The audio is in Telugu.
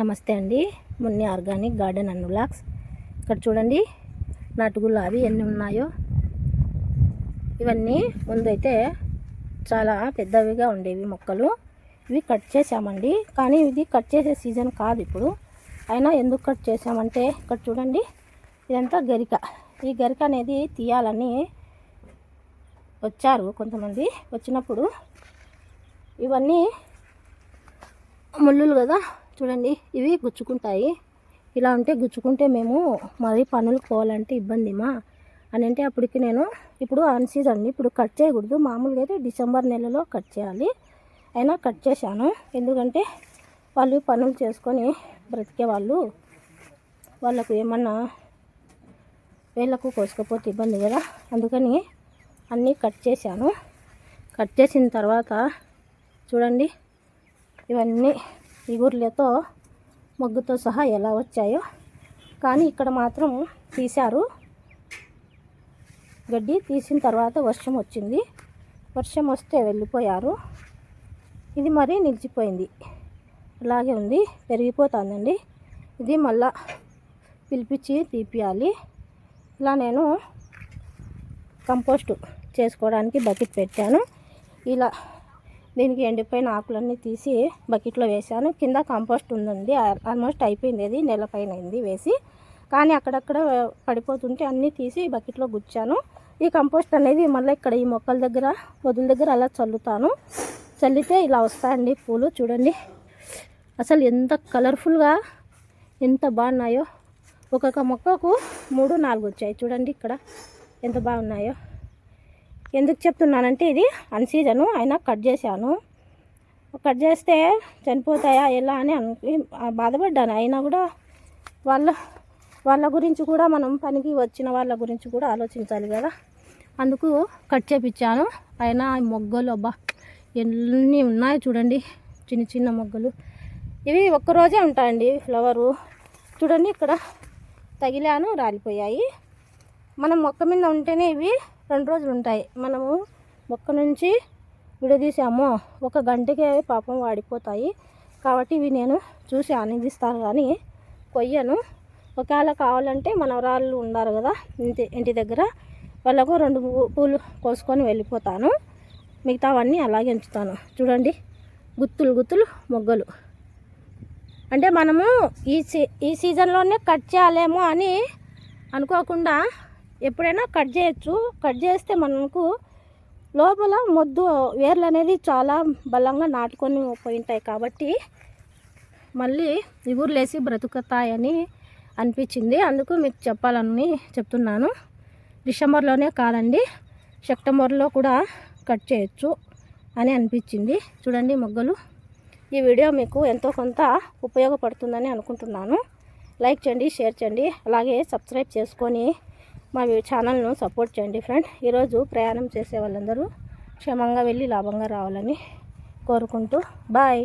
నమస్తే అండి. Munni organic garden and vlogs ఇక్కడ చూడండి నాటు అవి ఎన్ని ఉన్నాయో. ఇవన్నీ ముందైతే చాలా పెద్దవిగా ఉండేవి మొక్కలు. ఇవి కట్ చేసామండి కానీ ఇది కట్ చేసే సీజన్ కాదు ఇప్పుడు. అయినా ఎందుకు కట్ చేసామంటే ఇక్కడ చూడండి ఇదంతా గరిక. ఈ గరిక అనేది తీయాలని వచ్చారు కొంతమంది. వచ్చినప్పుడు ఇవన్నీ ముళ్ళులు కదా చూడండి ఇవి గుచ్చుకుంటాయి. ఇలా ఉంటే గుచ్చుకుంటే మేము మరీ పనులు పోవాలంటే ఇబ్బందిమా అని అంటే అప్పటికి నేను ఇప్పుడు అన్ సీజన్ ఇప్పుడు కట్ చేయకూడదు. మామూలుగా అయితే డిసెంబర్ నెలలో కట్ చేయాలి. అయినా కట్ చేశాను. ఎందుకంటే వాళ్ళు పనులు చేసుకొని బ్రతికే వాళ్ళు. వాళ్ళకు ఏమన్నా వేళ్ళకు కోసుకపోతే ఇబ్బంది కదా. అందుకని అన్నీ కట్ చేశాను. కట్ చేసిన తర్వాత చూడండి ఇవన్నీ ఇగుర్లతో మొగ్గుతో సహా ఎలా వచ్చాయో. కానీ ఇక్కడ మాత్రం తీశారు. గడ్డి తీసిన తర్వాత వర్షం వచ్చింది. వర్షం వస్తే వెళ్ళిపోయారు. ఇది మరీ నిలిచిపోయింది. అలాగే ఉంది. పెరిగిపోతుందండి. ఇది మళ్ళా పిలిపించి తీపియాలి. ఇలా నేను కంపోస్ట్ చేసుకోవడానికి బకెట్ పెట్టాను. ఇలా దీనికి ఎండిపోయిన ఆకులన్నీ తీసి బకెట్లో వేసాను కింద కంపోస్ట్ ఉందండి. ఆల్మోస్ట్ అయిపోయింది అది. నెలపైనది అయింది వేసి. కానీ అక్కడక్కడ పడిపోతుంటే అన్నీ తీసి బకెట్లో గుచ్చాను. ఈ కంపోస్ట్ అనేది మళ్ళీ ఇక్కడ ఈ మొక్కల దగ్గర వదుల దగ్గర అలా చల్లుతాను. చల్లితే ఇలా వస్తాయండి పూలు. చూడండి. అసలు ఎంత కలర్ఫుల్గా ఎంత బాగున్నాయో ఒక్కొక్క మొక్కకు మూడు నాలుగు వచ్చాయి. చూడండి ఇక్కడ ఎంత బాగున్నాయో ఎందుకు చెప్తున్నానంటే ఇది అన్ సీజను అయినా కట్ చేశాను. కట్ చేస్తే చనిపోతాయా ఎలా అని అనుకుని బాధపడ్డాను. అయినా కూడా వాళ్ళ వాళ్ళ గురించి కూడా మనం పనికి వచ్చిన వాళ్ళ గురించి కూడా ఆలోచించాలి కదా. అందుకు కట్ చేపించాను అయినా మొగ్గలు అబ్బా ఎన్ని ఉన్నాయి చూడండి. చిన్న చిన్న మొగ్గలు. ఇవి ఒక్కరోజే ఉంటాయండి ఫ్లవరు. చూడండి ఇక్కడ తగిలాను రాలిపోయాయి. మనం మొక్క మీద ఉంటేనే ఇవి రెండు రోజులు ఉంటాయి. మనము మొక్క నుంచి విడదీసాము. ఒక గంటకే పాపం వాడిపోతాయి. కాబట్టి ఇవి నేను చూసి ఆనందిస్తాను కానీ కొయ్యను. ఒకవేళ కావాలంటే మనవరాళ్ళు ఉన్నారు కదా ఇంటి ఇంటి దగ్గర వాళ్ళకు రెండు పూలు కోసుకొని వెళ్ళిపోతాను. మిగతావన్నీ అలాగే ఉంచుతాను. చూడండి గుత్తులు గుత్తులు మొగ్గలు. అంటే మనము ఈ సీ ఈ సీజన్లోనే కట్ చేయాలేమో అని అనుకోకుండా ఎప్పుడైనా కట్ చేయొచ్చు. కట్ చేస్తే మనకు లోపల మొద్దు వేర్లు అనేది చాలా బలంగా నాటుకొని పోయింటాయి కాబట్టి మళ్ళీ ఇగురులేసి బ్రతుకుతాయని అనిపించింది. అందుకు మీకు చెప్పాలని చెప్తున్నాను. డిసెంబర్లోనే కాదండి సెప్టెంబర్లో కూడా కట్ చేయొచ్చు అని అనిపించింది. చూడండి మొగ్గలు. ఈ వీడియో మీకు ఎంతో కొంత ఉపయోగపడుతుందని అనుకుంటున్నాను. లైక్ చేయండి షేర్ చేయండి. అలాగే సబ్స్క్రైబ్ చేసుకొని మా ఛానల్ను సపోర్ట్ చేయండి ఫ్రెండ్. ఈరోజు ప్రయాణం చేసే వాళ్ళందరూ క్షేమంగా వెళ్ళి లాభంగా రావాలని కోరుకుంటూ బాయ్.